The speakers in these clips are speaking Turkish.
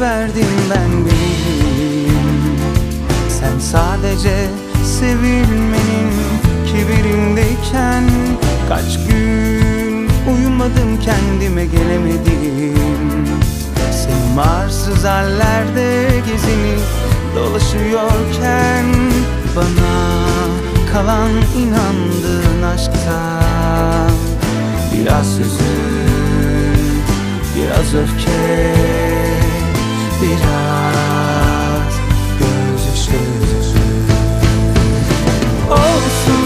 verdim ben bilirim Sen sadece sevilmenin kibirindeyken Kaç gün uyumadım kendime gelemedim. Senin arsız hallerde gezinip dolaşıyorken Bana kalan inandığın aşktan biraz öfke. Biraz gözyaşı Olsun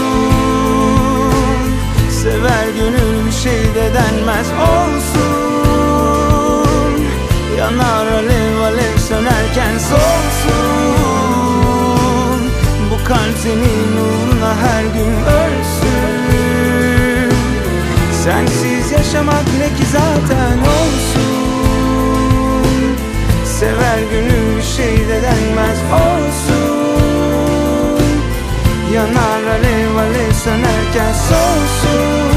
Sever gönül bir şey de denmez. Olsun Yanar alev alev sönerken solsun. Bu kalp senin uğruna her gün ölsün Sensiz yaşamak ne ki zaten olsun. Sever gönül bir şey de denmez olsun. Yanar alev alev sönerken solsun.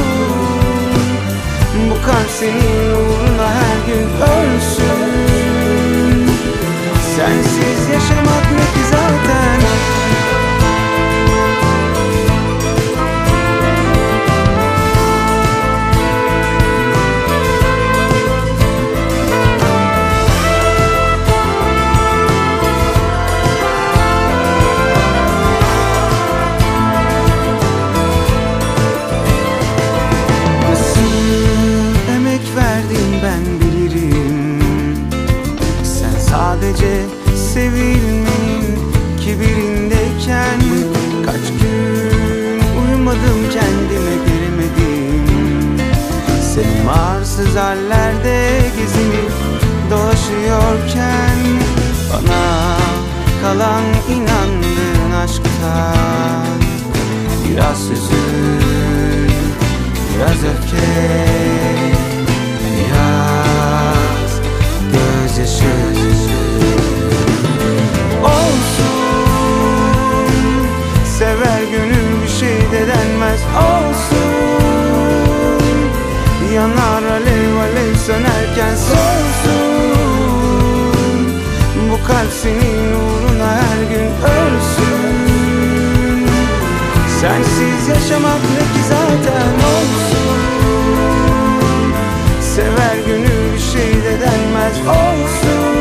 Bu kalp senin uğruna sevilmenin kibirindeyken Kaç gün uyumadım kendime gelemedim Senin arsız hallerde gezinip dolaşıyorken Bana kalan inandığın aşktan Biraz hüzün, biraz öfke Sensiz yaşamak ne ki zaten olsun? Sever gönül bir şey de denmez olsun?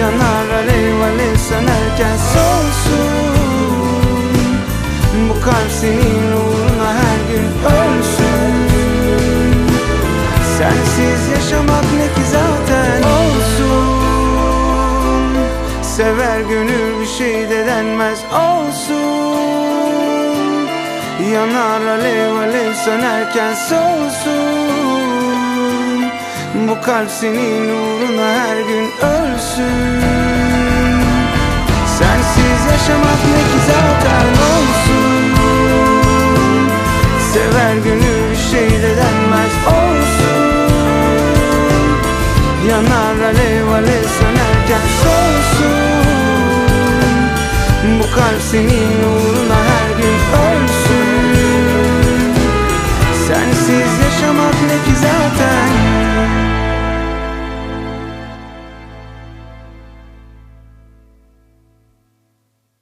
Yanar alev alev sönerken solsun Sever gönül bir şey de denmez. Olsun. Yanar alev alev sönerken solsun Bu kalp senin uğruna her gün ölsün. Sensiz yaşamak ne ki zaten olsun. Sever gönül bir şey de denmez. Olsun. Yanar alev alev sönerken Kalp senin uğruna her gün ölsün. Sensiz yaşamak ne ki zaten